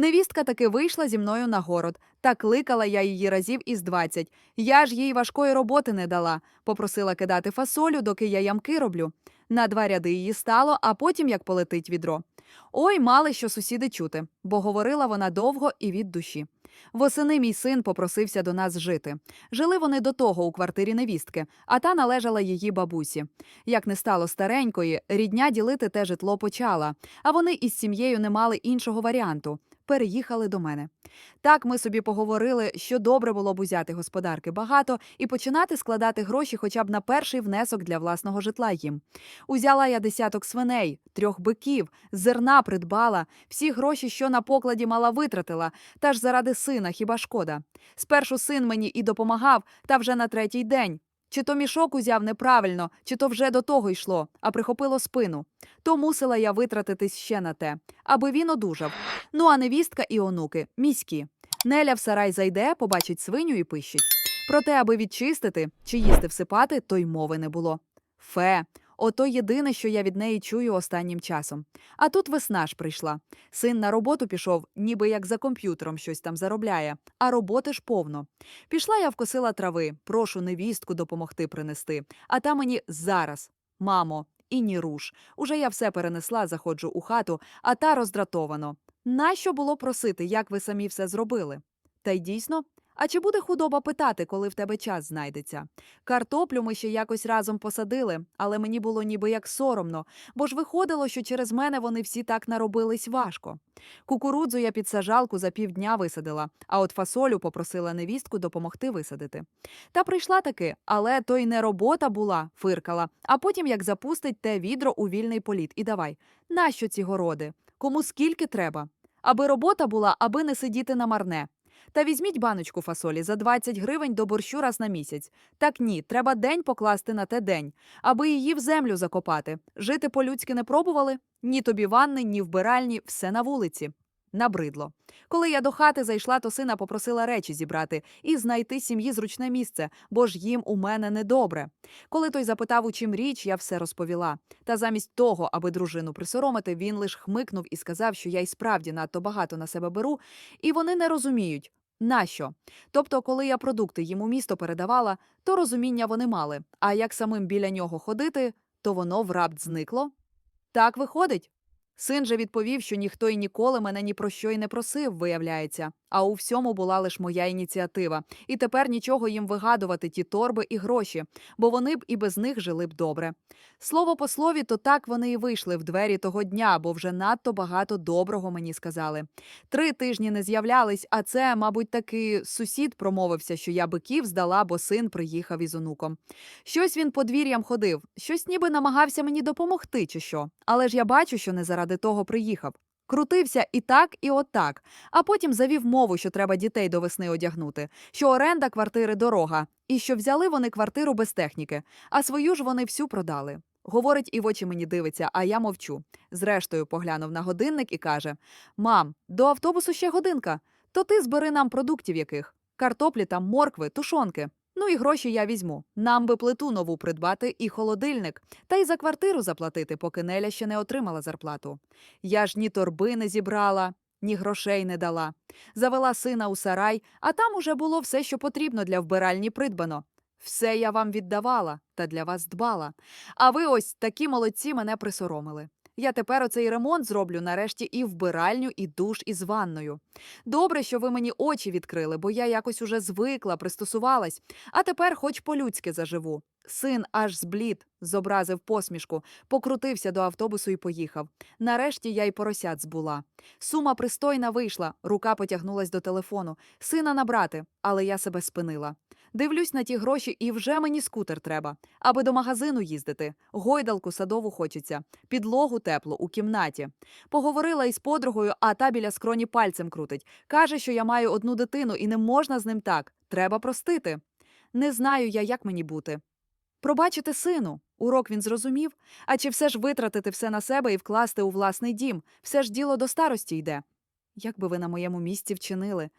Невістка таки вийшла зі мною на город, та кликала я її разів із двадцять. Я ж їй важкої роботи не дала. Попросила кидати фасолю, доки я ямки роблю. На два ряди її стало, а потім як полетить відро. Ой, мали що сусіди чути, бо говорила вона довго і від душі. Восени мій син попросився до нас жити. Жили вони до того у квартирі невістки, а та належала її бабусі. Як не стало старенької, рідня ділити те житло почала, а вони із сім'єю не мали іншого варіанту. Переїхали до мене. Так ми собі поговорили, що добре було б узяти господарки багато і починати складати гроші хоча б на перший внесок для власного житла їм. Узяла я десяток свиней, трьох биків, зерна придбала, всі гроші, що на покладі мала, витратила, та ж заради сина хіба шкода. Спершу син мені і допомагав, та вже на третій день. Чи то мішок узяв неправильно, чи то вже до того йшло, а прихопило спину. То мусила я витратитись ще на те, аби він одужав. Ну а невістка і онуки міські. Неля в сарай зайде, побачить свиню і пищить. Проте, аби відчистити чи їсти всипати, то й мови не було. Фе, ото єдине, що я від неї чую останнім часом. А тут весна ж прийшла. Син на роботу пішов, ніби як за комп'ютером щось там заробляє, а роботи ж повно. Пішла я вкосила трави, прошу невістку допомогти принести. А та мені зараз, мамо, і ні руш. Уже я все перенесла, заходжу у хату, а та роздратовано. Нащо було просити, як ви самі все зробили? Та й дійсно. А чи буде худоба питати, коли в тебе час знайдеться? Картоплю ми ще якось разом посадили, але мені було ніби як соромно, бо ж виходило, що через мене вони всі так наробились важко. Кукурудзу я під сажалку за півдня висадила, а от фасолю попросила невістку допомогти висадити. Та прийшла таки, але то й не робота була, фиркала, а потім як запустить те відро у вільний політ. І давай, нащо ці городи? Кому скільки треба? Аби робота була, аби не сидіти на марне. Та візьміть баночку фасолі за 20 гривень до борщу раз на місяць. Так ні, треба день покласти на те день, аби її в землю закопати. Жити по-людськи не пробували? Ні тобі ванни, ні вбиральні, все на вулиці. Набридло. Коли я до хати зайшла, то сина попросила речі зібрати і знайти сім'ї зручне місце, бо ж їм у мене недобре. Коли той запитав, у чим річ, я все розповіла. Та замість того, аби дружину присоромити, він лиш хмикнув і сказав, що я й справді надто багато на себе беру, і вони не розуміють. Нащо? Тобто, коли я продукти їм у місто передавала, то розуміння вони мали. А як самим біля нього ходити, то воно в рапт зникло. Так виходить. Син же відповів, що ніхто й ніколи мене ні про що й не просив, виявляється. А у всьому була лише моя ініціатива. І тепер нічого їм вигадувати ті торби і гроші, бо вони б і без них жили б добре. Слово по слові, то так вони і вийшли в двері того дня, бо вже надто багато доброго мені сказали. Три тижні не з'являлись, а це, мабуть, таки сусід промовився, що я биків здала, бо син приїхав із онуком. Щось він подвір'ям ходив, щось ніби намагався мені допомогти, чи що. Але ж я бачу, що не заради того приїхав. Крутився і так, і отак, а потім завів мову, що треба дітей до весни одягнути, що оренда квартири дорога, і що взяли вони квартиру без техніки, а свою ж вони всю продали. Говорить і в очі мені дивиться, а я мовчу. Зрештою, поглянув на годинник і каже: Мам, до автобусу ще годинка. То ти збери нам продуктів яких? Картоплі там, моркви, тушонки. Ну і гроші я візьму. Нам би плиту нову придбати і холодильник, та й за квартиру заплатити, поки Неля ще не отримала зарплату. Я ж ні торби не зібрала, ні грошей не дала. Завела сина у сарай, а там уже було все, що потрібно для вбиральні придбано. Все я вам віддавала та для вас дбала. А ви ось такі молодці мене присоромили. Я тепер оцей ремонт зроблю нарешті і вбиральню, і душ із ванною. Добре, що ви мені очі відкрили, бо я якось уже звикла, пристосувалась, а тепер хоч по-людськи заживу. Син аж зблід, зобразив посмішку, покрутився до автобусу і поїхав. Нарешті я й поросят збула. Сума пристойна вийшла, рука потягнулась до телефону. Сина набрати, але я себе спинила. Дивлюсь на ті гроші, і вже мені скутер треба, аби до магазину їздити. Гойдалку садову хочеться, підлогу теплу у кімнаті. Поговорила із подругою, а та біля скроні пальцем крутить. Каже, що я маю одну дитину і не можна з ним так. Треба простити. Не знаю я, як мені бути. Пробачити сину. Урок він зрозумів. А чи все ж витратити все на себе і вкласти у власний дім? Все ж діло до старості йде. Як би ви на моєму місці вчинили?